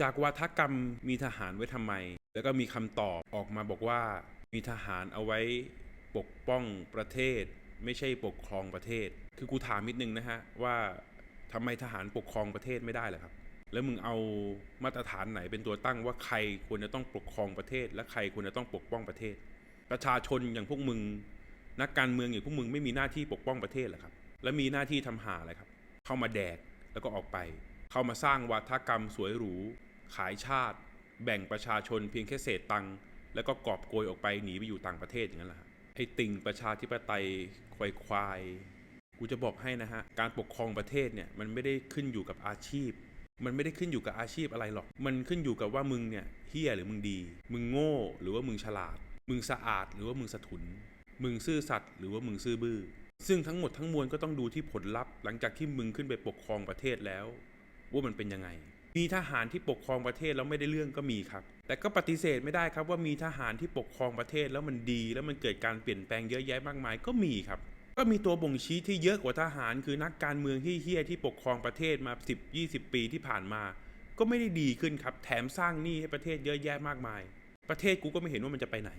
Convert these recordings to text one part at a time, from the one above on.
จากวาทกรรมมีทหารไว้ทำไม แล้วก็มีคำตอบออกมาบอกว่า มีทหารเอาไว้ปกป้องประเทศ ไม่ใช่ปกครองประเทศ คือกูถามนิดนึงนะฮะว่าทำไมทหารปกครองประเทศไม่ได้ล่ะครับ แล้วมึงเอามาตรฐานไหนเป็นตัวตั้งว่าใครควรจะต้องปกครองประเทศ และใครควรจะต้องปกป้องประเทศ ประชาชนอย่างพวกมึง นักการเมืองอย่างพวกมึงไม่มีหน้าที่ปกป้องประเทศเหรอครับ และมีหน้าที่ทำหาอะไรครับ เข้ามาแดกแล้วก็ออกไป เข้ามาสร้างวาทกรรมสวยหรู ขายชาติ แบ่งประชาชนเพียงแค่เศษตังค์แล้วก็กอบโกยออกไปหนีไปอยู่ต่างประเทศอย่างนั้นแหละไอ้ติ่งประชาธิปไตยควายควายกูจะบอกให้นะฮะ การปกครองประเทศเนี่ยมันไม่ได้ขึ้นอยู่กับอาชีพ มันไม่ได้ขึ้นอยู่กับอาชีพอะไรหรอก มันขึ้นอยู่กับว่ามึงเนี่ยเฮี้ยหรือมึงดี มึงโง่หรือว่ามึงฉลาด มึงสะอาดหรือว่ามึงสะทุน มึงซื่อสัตย์หรือว่ามึงซื่อบื้อ ซึ่งทั้งหมดทั้งมวลก็ต้องดูที่ผลลัพธ์ หลังจากที่มึงขึ้นไปปกครองประเทศแล้ว ว่ามันเป็นยังไง มีทหารที่ปกครองประเทศแล้วไม่ได้เรื่องก็มีครับ แต่ก็ปฏิเสธไม่ได้ครับว่ามีทหารที่ปกครองประเทศแล้วมันดี แล้วมันเกิดการเปลี่ยนแปลงเยอะแยะมากมายก็มีครับ ก็มีตัวบ่งชี้ที่เยอะกว่าทหาร คือนักการเมืองที่เฮี้ยที่ปกครองประเทศมา 10-20 ปีที่ผ่านมา ก็ไม่ได้ดีขึ้นครับ แถมสร้างหนี้ให้ประเทศเยอะแยะมากมาย ประเทศกูก็ไม่เห็นว่ามันจะไปไหน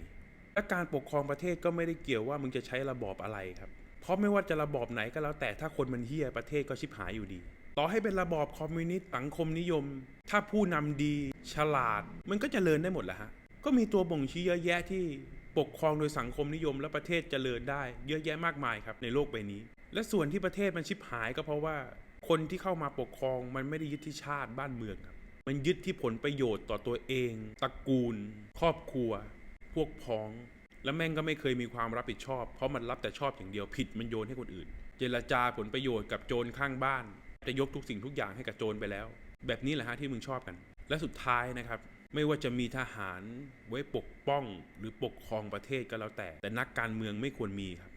และการปกครองประเทศก็ไม่ได้เกี่ยวว่ามึงจะใช้ระบอบอะไรครับ เพราะไม่ว่าจะระบอบไหนก็แล้วแต่ถ้าคนมันเฮี้ยประเทศก็ชิบหายอยู่ดี ต่อให้เป็นระบอบคอมมิวนิสต์สังคมนิยม ถ้าผู้นำดีฉลาด มันก็จเจริญได้หมดแหละฮะ ก็มีตัวบ่งชี้เยอะแยะที่ปกครองโดยสังคมนิยม และประเทศเจริญได้ เยอะแยะมากมายครับในโลกใบนี้ และส่วนที่ประเทศมันชิบหายก็เพราะว่า คนที่เข้ามาปกครองมันไม่ได้ยึดที่ชาติบ้านเมืองครับ มันยึดที่ผลประโยชน์ต่อตัวเองตระกูล ครอบครัว พวกพ้อง แล้วแม่งก็ไม่เคยมีความรับผิดชอบ เพราะมันรับแต่ชอบอย่างเดียวผิดมันโยนให้คนอื่น เจรจาผลประโยชน์กับโจรข้างบ้าน จะยกทุกสิ่งทุกอย่างให้กับโจรไปแล้ว แบบนี้แหละฮะที่มึงชอบกัน และสุดท้ายนะครับไม่ว่าจะมีทหารไว้ปกป้องหรือปกครองประเทศก็แล้วแต่ แต่นักการเมืองไม่ควรมีครับ